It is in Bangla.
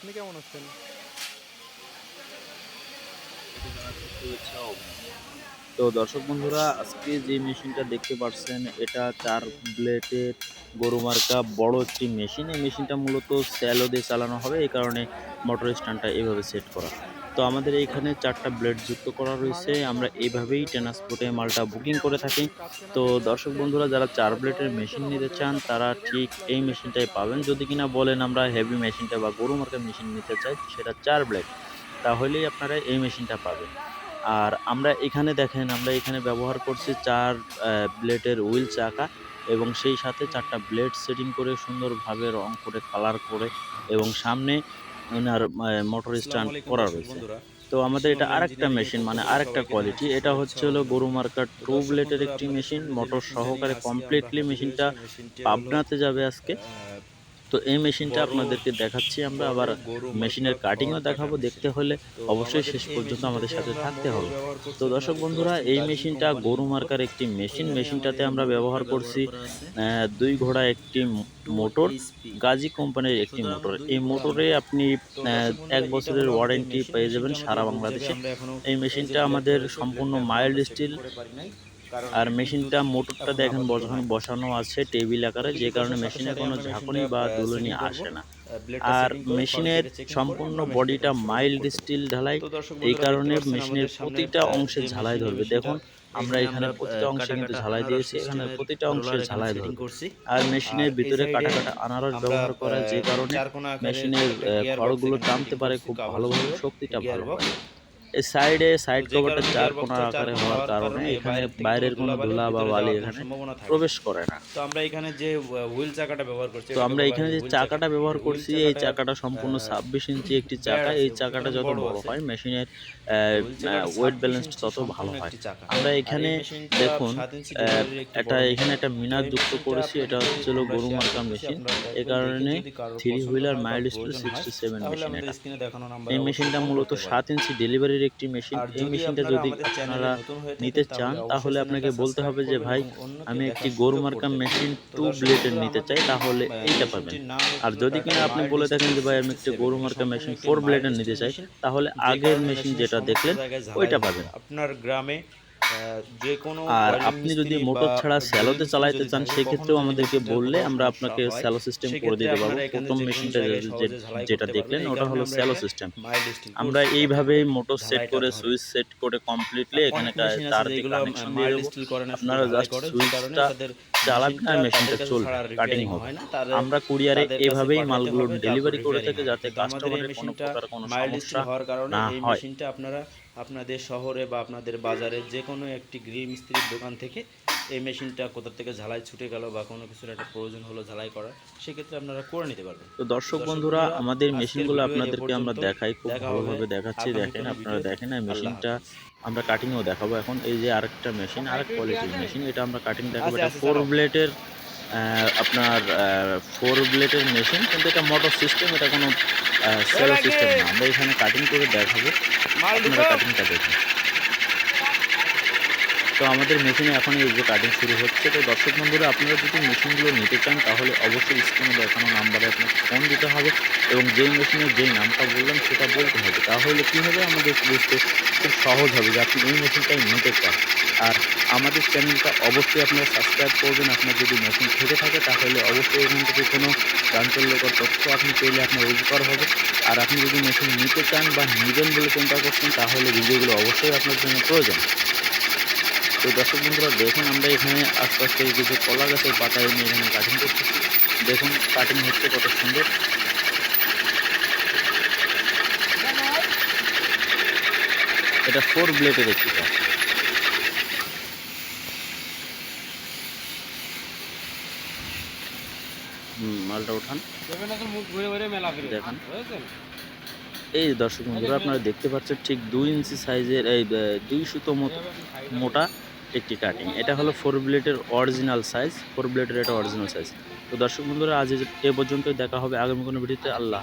আপনি কেমন আছেন? তো দর্শক বন্ধুরা, আজকে যে মেশিনটা দেখতে পাচ্ছেন এটা চার ব্লেডের গরু মার্কা বড় একটি মেশিন। এই মেশিনটা মূলত স্যালো দিয়ে চালানো হবে, এই কারণে মোটর স্ট্যান্ডটা এভাবে সেট করা। তো আমাদের এইখানে চারটা ব্লেড যুক্ত করা রয়েছে। আমরা এইভাবেই ট্রান্সপোর্টে মালটা বুকিং করে থাকি। তো দর্শক বন্ধুরা, যারা চার ব্লেডের মেশিন নিতে চান, তারা ঠিক এই মেশিনটাই পাবেন। যদি কিনা বলেন আমরা হেভি মেশিনটা বা গরু মার্কা মেশিন নিতে চাই, সেটা চার ব্লেড, তাহলেই আপনারা এই মেশিনটা পাবেন। আর আমরা এখানে দেখেন, আমরা এখানে ব্যবহার করছি চার ব্লেডের হুইল চাকা এবং সেই সাথে চারটা ব্লেড সেটিং করে সুন্দরভাবে রং করে, কালার করে এবং সামনে ওনার মোটর স্ট্যান্ড করা রয়েছে তো আমাদের এটা আরেকটা মেশিন মানে আরেকটা কোয়ালিটি এটা হচ্ছে হলো গরু মার্কার টু ব্লেডের একটি মেশিন মোটর সহকারে কমপ্লিটলি মেশিনটা পাবনাতে যাবে আজকে। তো এই মেশিনটা আপনাদেরকে দেখাচ্ছি আমরা আবার মেশিনের কাটিংও দেখাবো দেখতে হলে অবশ্যই শেষ পর্যন্ত আমাদের সাথে থাকতে হবে। তো দর্শক বন্ধুরা এই মেশিনটা গরু মার্কার একটি মেশিন। মেশিনটাতে আমরা ব্যবহার করছি আহ, দুই ঘোড়া একটি মোটর গাজী কোম্পানির একটি মোটর। এই মোটরে আপনি এক বছরের ওয়ারেন্টি পেয়ে যাবেন সারা বাংলাদেশে। এই মেশিনটা আমাদের সম্পূর্ণ মাইল্ড স্টিল আর মেশিনটা মোটরটা দেখেন বসানো বসানো আছে টেবিল আকারে যে কারণে মেশিনে কোনো ঝাঁকুনি বা দুলনি আসে না। আর মেশিনের সম্পূর্ণ বডিটা মাইল্ড স্টিল ঢালাই এই কারণে মেশিনের প্রতিটা অংশে ঝালাই ধরবে। দেখুন আমরা এখানে প্রতিটা অংশে কিন্তু ঝালাই দিয়েছি। এখানে প্রতিটা অংশে ঝালাই করছি। আর মেশিনের ভিতরে কাটা কাটা আনারস ব্যবহার করা যে কারণে মেশিনের খড়গুলো টানতে পারে খুব ভালোভাবে শক্তিটা ভালো পায় এই সাইডে সাইড কভারটা চার কোণার আকারে হওয়ার কারণে এখানে বাইরের কোনো ধুলা বা বালি এখানে প্রবেশ করে না। তো আমরা এখানে যে হুইল চাকাটা ব্যবহার করছি তো আমরা এখানে যে চাকাটা ব্যবহার করছি এই চাকাটা সম্পূর্ণ ছাব্বিশ ইঞ্চি একটি চাকা এই চাকাটা যত বড় হয় মেশিনের ওয়েট ব্যালেন্স তত ভালো হয়। আমরা এখানে দেখুন একটা এখানে একটা মিনার যুক্ত করেছি এটা হচ্ছে হলো গরু মার্কা মেশিন এ কারণে three wheeler mild speed sixty seven machine এই মেশিনটা মূলত সাত ইঞ্চি ডেলিভারির একটি মেশিন। এই মেশিনটা যদি আপনারা নিতে চান তাহলে আপনাকে বলতে হবে যে ভাই আমি একটি গরু মার্কা মেশিন টু ব্লেডের নিতে চাই তাহলে এইটা পাবেন। আর যদি কিনা আপনি বলে থাকেন যে ভাই আমি একটি গরু মার্কা মেশিন ফোর ব্লেডের নিতে চাই তাহলে আগের মেশিন যেটা দেখলেন ওইটা পাবেন। আপনার গ্রামে যে কোনো আর আপনি যদি মোটর ছাড়া স্যালোতে চালাইতে চান সেক্ষেত্রেও আমাদেরকে বললে আমরা আপনাকে স্যালো সিস্টেম করে দিতে পারব। প্রথম মেশিনটা যেটা দেখলেন ওটা হলো স্যালো সিস্টেম আমরা করছি। এইভাবেই মোটর সেট করে সুইচ সেট করে কমপ্লিটলি এখানে তার কানেকশন দিয়ে দেবো। না, আপনারা যে সুইচটা চালাবেন আর মেশিনটা চলবে কাটিং হবে। না, আমরা কুরিয়ারে এভাবেই মালগুলো ডেলিভারি করে থাকি যাতে কাস্টমারের কোনো প্রকার কোনো সমস্যা হওয়ার কারণে না এই হয়। মেশিনটা আপনারা আপনাদের শহরে বা আপনাদের বাজারে যে কোনো একটি গৃহ মিস্ত্রির দোকান থেকে এই মেশিনটা কোথা থেকে ঝালাই ছুটে গেল বা কোনো কিছুর একটা প্রয়োজন হলো ঝালাই করার সেক্ষেত্রে আপনারা করে নিতে পারবেন। তো দর্শক বন্ধুরা আমাদের মেশিনগুলো আপনাদেরকে আমরা দেখাই খুব ভালোভাবে দেখাচ্ছি। দেখেন আপনারা দেখেন এই মেশিনটা। আমরা কাটিংও দেখাবো। এখন এই যে আরেকটা মেশিন আরেক কোয়ালিটির মেশিন এটা আমরা কাটিং দেখাবো। এটা ফোর ব্লেডের আপনার ফোর ব্লেডের মেশিন কিন্তু এটা মোটর সিস্টেম এটা কোনো সেলো সিস্টেম না। আমরা এখানে কাটিং করে দেখাবো। আপনারা কাটিংটা দেখুন। তো আমাদের মেশিনে এখন এই যে কাটিং শুরু হচ্ছে। তো দর্শক বন্ধুরা, আপনারা যদি মেশিনগুলো নিতে চান, তাহলে অবশ্যই স্ক্রিনে দেখানো নাম্বারে আপনাকে ফোন দিতে হবে এবং যেই মেশিনের যেই নামটা বললাম, সেটা বলতে হবে। তাহলে কী হবে? আমাদের বুঝতে খুব সহজ হবে যে আপনি এই মেশিনটাই নিতে চান। আর আমাদের চ্যানেলটা অবশ্যই আপনারা সাবস্ক্রাইব করবেন। আপনার যদি মেশিন থেকে থাকে, তাহলে অবশ্যই এখান থেকে কোনো চাঞ্চল্যকর তথ্য আপনি পেলে আপনার উপকার হবে। আর আপনি যদি মেশিন নিতে চান বা নেবেন বলে চিন্তা করছেন, তাহলে ভিডিওগুলো অবশ্যই আপনার জন্য প্রয়োজন। তো দর্শক বন্ধুরা দেখুন আমরা এখানে আস্তে আস্তে কিছু কলা গাছের পাতা এনে এখানে কাটিং করতেছি। দেখুন কাটিং হচ্ছে কত সুন্দর। এটা ফোর ব্লেডের একটি মালটা উঠান দেখান। এই দর্শক বন্ধুরা, আপনারা দেখতে পাচ্ছেন ঠিক দুই ইঞ্চি সাইজের এই দুই সুতো মোটা একটি কাটিং এটা হলো ফোর ব্লেডের অরিজিনাল সাইজ ফোর ব্লেডের এটা অরিজিনাল সাইজ তো দর্শক বন্ধুরা, আজ এ পর্যন্তই, দেখা হবে আগামী কোনো ভিডিওতে। আল্লাহ